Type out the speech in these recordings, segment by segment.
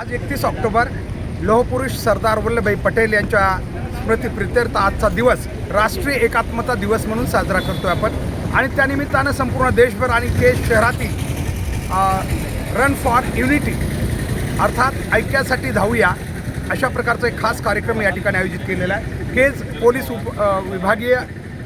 आज एकतीस ऑक्टोबर लोहपुरुष सरदार वल्लभभाई पटेल यांच्या स्मृतीप्रित्यर्थ आजचा दिवस राष्ट्रीय एकात्मता दिवस म्हणून साजरा करतो आपण. आणि त्यानिमित्तानं संपूर्ण देशभर आणि केज शहरातील रन फॉर युनिटी अर्थात ऐक्यासाठी धावूया अशा प्रकारचा एक खास कार्यक्रम या ठिकाणी आयोजित केलेला आहे. केज पोलीस उप विभागीय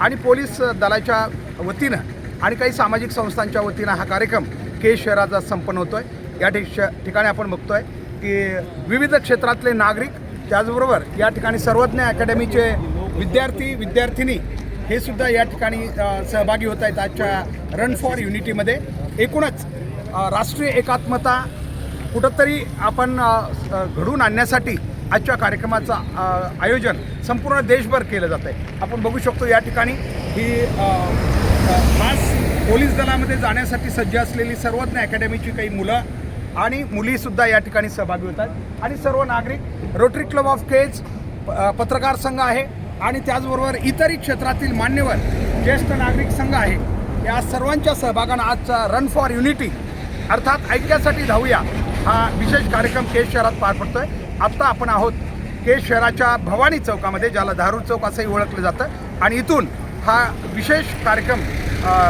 आणि पोलीस दलाच्या वतीनं आणि काही सामाजिक संस्थांच्या वतीनं हा कार्यक्रम केज शहराचा संपन्न होतो आहे या ठिक ठिकाणी आपण बघतोय. की विविध क्षेत्रातले नागरिक त्याचबरोबर या ठिकाणी सर्वज्ञ अकॅडमीचे विद्यार्थी विद्यार्थिनी हे सुद्धा या ठिकाणी सहभागी होत आहेत आजच्या रन फॉर युनिटीमध्ये एकूणच राष्ट्रीय एकात्मता कुठंतरी आपण घडून घडवून आणण्यासाठी आजच्या कार्यक्रमाचं आयोजन संपूर्ण देशभर केलं जात आहे आपण बघू शकतो या ठिकाणी ही खास पोलीस दलामध्ये जाण्यासाठी सज्ज असलेली सर्वज्ञ अकॅडमीची काही मुलं आणि मुलीसुद्धा या ठिकाणी सहभागी होतात. आणि सर्व नागरिक रोटरी क्लब ऑफ केज पत्रकार संघ आहे. आणि त्याचबरोबर इतरही क्षेत्रातील मान्यवर ज्येष्ठ नागरिक संघ आहे. या सर्वांच्या सहभागानं आजचा रन फॉर युनिटी अर्थात ऐक्यासाठी धावूया हा विशेष कार्यक्रम केज शहरात पार पडतो आहे आत्ता आपण आहोत केज शहराच्या भवानी चौकामध्ये ज्याला धारूर चौक असंही ओळखलं जातं. आणि इथून हा विशेष कार्यक्रम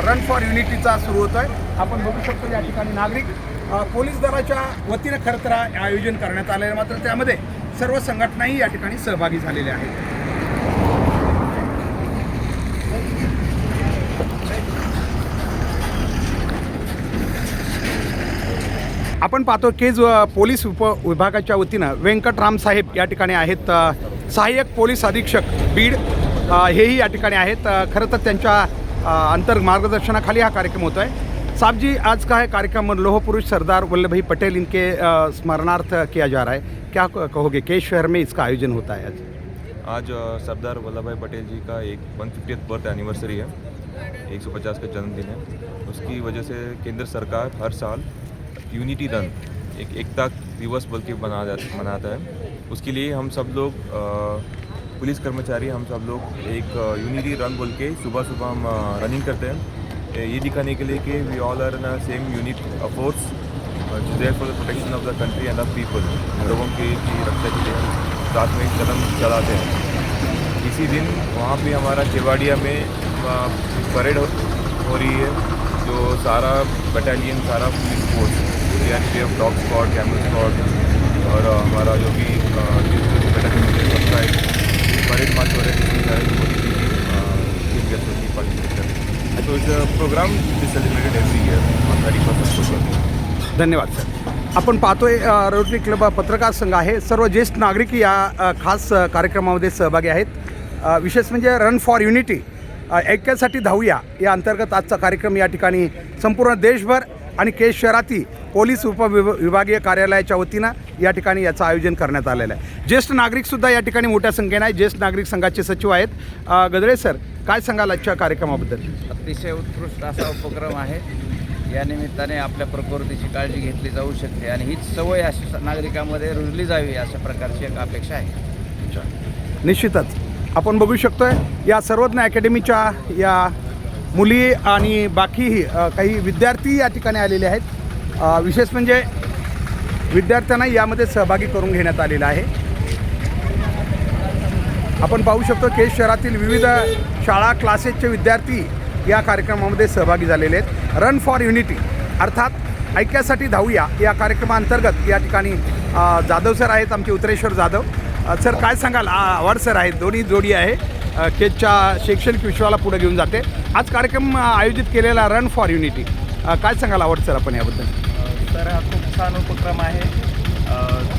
रन फॉर युनिटीचा सुरू होतो आहे आपण बघू शकतो या ठिकाणी नागरिक पोलीस दलाच्या वतीनं खरं तर आयोजन करण्यात आलेलं आहे. मात्र त्यामध्ये सर्व संघटनाही या ठिकाणी सहभागी झालेल्या आहेत. आपण पाहतो केज पोलीस उप विभागाच्या वतीनं व्यंकटराम साहेब या ठिकाणी आहेत. सहाय्यक पोलीस अधीक्षक बीड हेही या ठिकाणी आहेत. खरं तर त्यांच्या अंतर मार्गदर्शनाखाली हा कार्यक्रम होतो आहे साहब जी, आज का है कार्यक्रम लोह पुरुष सरदार वल्लभ भाई पटेल, इनके स्मरणार्थ किया जा रहा है। क्या कहोगे केज शहर में इसका आयोजन होता है आज? आज सरदार वल्लभ भाई पटेल जी का एक वन फिफ्टियथ बर्थ एनिवर्सरी है 150 का जन्मदिन है। उसकी वजह से केंद्र सरकार हर साल यूनिटी रन, एक एकता दिवस बोल के बना जा, मनाता है। उसके लिए हम सब लोग पुलिस कर्मचारी, हम सब लोग एक यूनिटी रन बोल के सुबह सुबह हम रनिंग करते हैं। ये दिखाने के लिए कि we all are in same unit force there for the protection of the country and of people लोगों की की रक्षा के लिए। साथ में कदम चलाते हैं। इसी दिन वहाँ पे हमारा केवाड़िया में परेड हो, रही है जो सारा बटालियन सारा police force C F dog squad camel squad और हमारा जो भी बटालियन सबका परेड मार्च हो रहा है कर रहे हैं program is celebrated every year on thirty first धन्यवाद सर आपण पाहतोय अ, रोटरी क्लब पत्रकार संघ आहे. सर्व ज्येष्ठ नागरिक या अ, खास अ, कार्यक्रमामध्ये सहभागी आहेत. अ, विशेष म्हणजे रन फॉर युनिटी अ, ऐक्यासाठी धावूया. या अंतर्गत आजचा कार्यक्रम या ठिकाणी संपूर्ण देशभर आणि केज शहरातील पोलीस उपविभ विभागीय कार्यालयाच्या वतीनं या ठिकाणी याचं आयोजन करण्यात आलेलं आहे. ज्येष्ठ नागरिकसुद्धा या ठिकाणी मोठ्या संख्येनं आहे ज्येष्ठ नागरिक संघाचे सचिव आहेत. अ, गदळे सर काय सांगाल आजच्या कार्यक्रमाबद्दल? अतिशय उत्कृष्ट असा उपक्रम आहे. या निमित्ताने आपल्या प्रकृतीची काळजी घेतली जाऊ शकते आणि हीच सवय अशी नागरिकांमध्ये रुजली जावी अशा प्रकारची एक अपेक्षा आहे. निश्चितच. आपण बघू शकतोय या सर्वज्ञ अकॅडमीच्या या मुली आणि बाकीही काही विद्यार्थी या ठिकाणी आलेले आहेत. विशेष म्हणजे विद्यार्थ्यांना यामध्ये सहभागी करून घेण्यात आलेला आहे. आपण पाहू शकतो केस शहरातील विविध शाळा क्लासेसचे विद्यार्थी या कार्यक्रमामध्ये सहभागी झालेले आहेत. रन फॉर युनिटी अर्थात ऐक्यासाठी धावूया या कार्यक्रमाअंतर्गत या ठिकाणी जाधव सर आहेत आमचे उत्तरेश्वर जाधव. सर काय सांगाल? आवड आव्हाड सर आहेत दोन्ही जोडी आहे. अ, केजच्या शैक्षणिक विश्वाला पुढे घेऊन जाते. आज कार्यक्रम आयोजित केलेला रन फॉर युनिटी काय सांगाल आवड सर आपण याबद्दल? तर हा खूप छान उपक्रम आहे.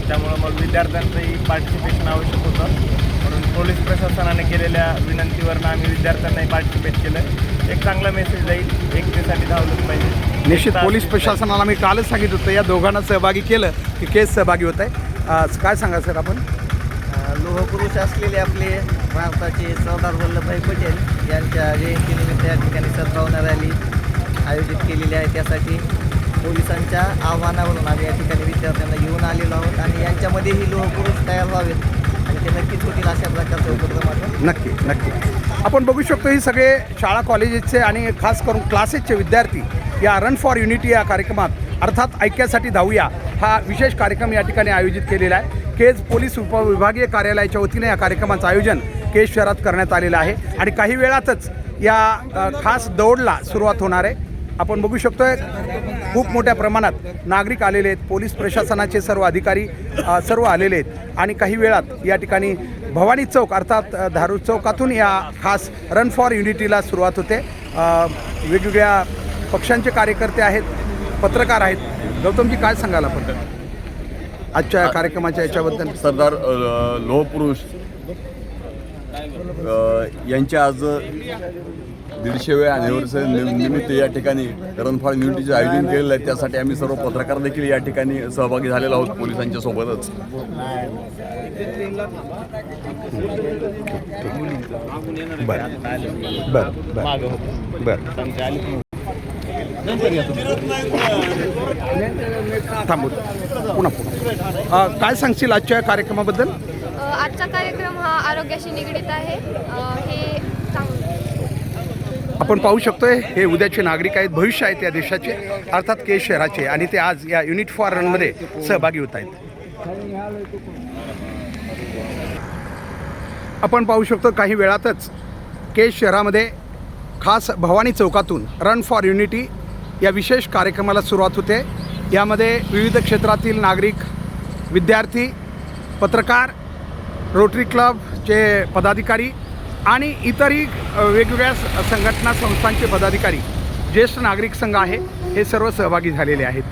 त्यामुळं मग विद्यार्थ्यांचंही पार्टिसिपेशन आवश्यक होतं. म्हणून पोलीस प्रशासनाने केलेल्या विनंतीवरनं आम्ही विद्यार्थ्यांनाही पार्टिसिपेट केलं. एक चांगला मेसेज जाईल. एकतेसाठी धावलंच पाहिजे. निश्चित पोलीस प्रशासनाला मी कालच सांगितलं होतं. या दोघांना सहभागी केलं. की केस सहभागी होत आहे. काय सांगा सर आपण? लोहपुरुष असलेले आपले भारताचे सरदार वल्लभभाई पटेल यांच्या जयंतीनिमित्त या ठिकाणी सद्भावना रॅली आयोजित केलेली आहे. त्यासाठी पोलिसांच्या आव्हानावरून आम्ही या ठिकाणी विद्यार्थ्यांना घेऊन आलेलो आहोत. आणि यांच्यामध्येही लोहपुरुष तयार व्हावेत. आणि ते नक्कीच होतील अशा प्रकारचा उपक्रम नक्की नक्की. आपण बघू शकतो ही सगळे शाळा कॉलेजेसचे आणि खास करून क्लासेसचे विद्यार्थी या रन फॉर युनिटी या कार्यक्रमात अर्थात ऐक्यासाठी धावूया. हा विशेष कार्यक्रम या ठिकाणी आयोजित केलेला आहे. केज पोलीस उपविभागीय कार्यालयाच्या वतीने या कार्यक्रमाचं आयोजन केज शहरात करण्यात आलेलं आहे. आणि काही वेळातच या खास दौडला सुरुवात होणार आहे. आपण बघू शकतोय खूप मोठ्या प्रमाणात नागरिक आलेले आहेत. पोलीस प्रशासनाचे सर्व अधिकारी सर्व आलेले आहेत. आणि काही वेळात या ठिकाणी भवानी चौक अर्थात अ, धारूर चौकातून या खास रन फॉर युनिटीला सुरुवात होते. वेगवेगळ्या पक्षांचे कार्यकर्ते आहेत पत्रकार आहेत. गौतमजी काय सांगाल आपण आजच्या कार्यक्रमाच्या याच्याबद्दल. सरदार लोहपुरुष यांच्या आज दीडशेव्या अॅनिव्हर्सरी निमित्त या ठिकाणी रन फॉर युनिटीचे आयोजन केलेलं आहे. त्यासाठी आम्ही सर्व पत्रकार देखील या ठिकाणी सहभागी झालेलो आहोत पोलिसांच्या सोबतच. थांबू पुन्हा पुन्हा काय सांगशील आजच्या कार्यक्रमाबद्दल? आजचा कार्यक्रम हा आरोग्याशी निगडीत आहे. हे आपण पाहू शकतोय हे उद्याचे नागरिक आहेत भविष्य आहेत या देशाचे अर्थात के शहराचे. आणि ते आज या युनिट फॉर रनमध्ये सहभागी होत आहेत. आपण पाहू शकतो काही वेळातच के शहरामध्ये खास भवानी चौकातून रन फॉर युनिटी या विशेष कार्यक्रमाला सुरुवात होते. यामध्ये विविध क्षेत्रातील नागरिक विद्यार्थी पत्रकार रोटरी क्लबचे पदाधिकारी आणि इतरही वेगवेगळ्या संघटना संस्थांचे पदाधिकारी ज्येष्ठ नागरिक संघ आहे हे सर्व सहभागी झालेले आहेत.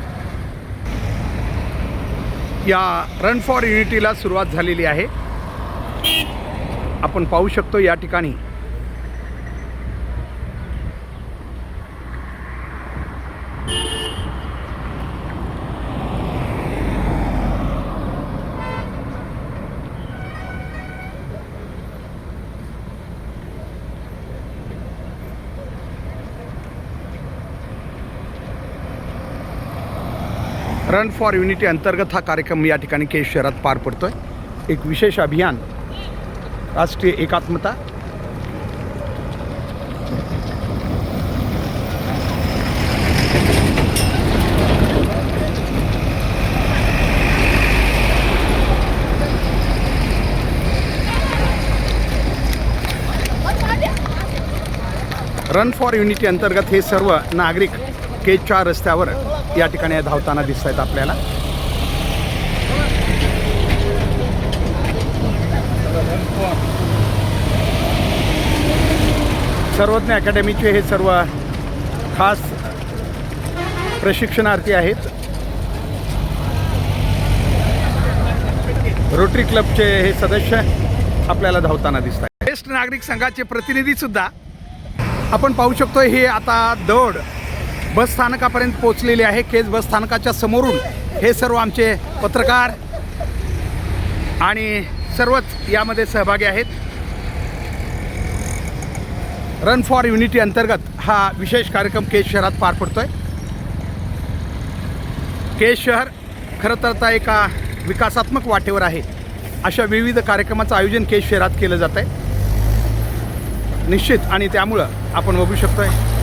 या रन फॉर युनिटीला सुरुवात झालेली आहे. आपण पाहू शकतो या ठिकाणी रन फॉर युनिटी अंतर्गत हा कार्यक्रम या ठिकाणी केज शहरात पार पडतो आहे एक विशेष अभियान राष्ट्रीय एकात्मता. रन फॉर युनिटी अंतर्गत हे सर्व नागरिक केजच्या रस्त्यावर या ठिकाणी धावताना दिसत आहेत आपल्याला. सर्वज्ञ अकॅडमीचे हे सर्व खास प्रशिक्षणार्थी आहेत. रोटरी क्लबचे हे सदस्य आपल्याला धावताना दिसत आहेत ज्येष्ठ नागरिक संघाचे प्रतिनिधी सुद्धा आपण पाहू शकतो हे आता दौड बस स्थानकापर्यंत पोहोचलेले आहे. केज बस स्थानकाच्या समोरून हे सर्व आमचे पत्रकार आणि सर्वच यामध्ये सहभागी आहेत. रन फॉर युनिटी अंतर्गत हा विशेष कार्यक्रम केज शहरात पार पडतो आहे केज शहर खरं तर आता एका विकासात्मक वाटेवर आहे. अशा विविध कार्यक्रमाचं आयोजन केज शहरात केलं जात आहे निश्चित आणि त्यामुळं आपण बघू शकतो आहे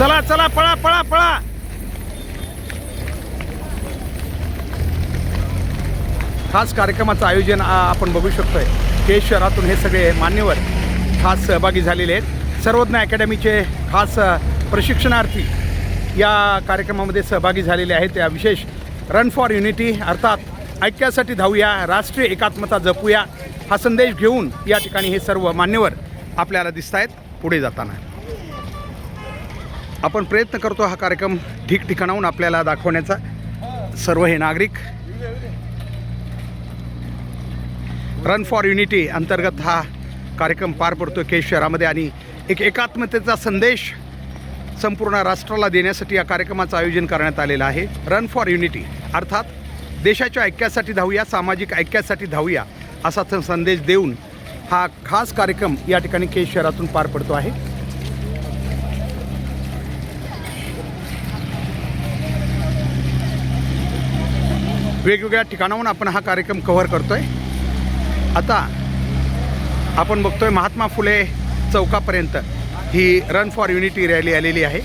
चला चला पळा पळा पळा. खास कार्यक्रमाचं आयोजन आपण बघू शकतोय. के शहरातून हे सगळे मान्यवर खास सहभागी झालेले आहेत. सर्वज्ञ अकॅडमीचे खास प्रशिक्षणार्थी या कार्यक्रमामध्ये सहभागी झालेले आहेत. या विशेष रन फॉर युनिटी अर्थात ऐक्यासाठी धावूया राष्ट्रीय एकात्मता जपूया हा संदेश घेऊन या ठिकाणी हे सर्व मान्यवर आपल्याला दिसत आहेत पुढे जाताना. आपण प्रयत्न करतो हा कार्यक्रम ठिकठिकाणाहून आपल्याला दाखवण्याचा. सर्व हे नागरिक. रन फॉर युनिटी अंतर्गत हा कार्यक्रम पार पडतो केज शहरामध्ये आणि एक एकात्मतेचा संदेश संपूर्ण राष्ट्राला देण्यासाठी या कार्यक्रमाचं आयोजन करण्यात आलेलं आहे. रन फॉर युनिटी अर्थात देशाच्या ऐक्यासाठी धावूया सामाजिक ऐक्यासाठी धावूया असा संदेश देऊन हा खास कार्यक्रम या ठिकाणी केज शहरातून पार पडतो आहे. वेगवेगळ्या ठिकाणाहून आपण हा कार्यक्रम कव्हर करतो आहे आता आपण बघतोय महात्मा फुले चौकापर्यंत ही रन फॉर युनिटी रॅली आलेली आहे.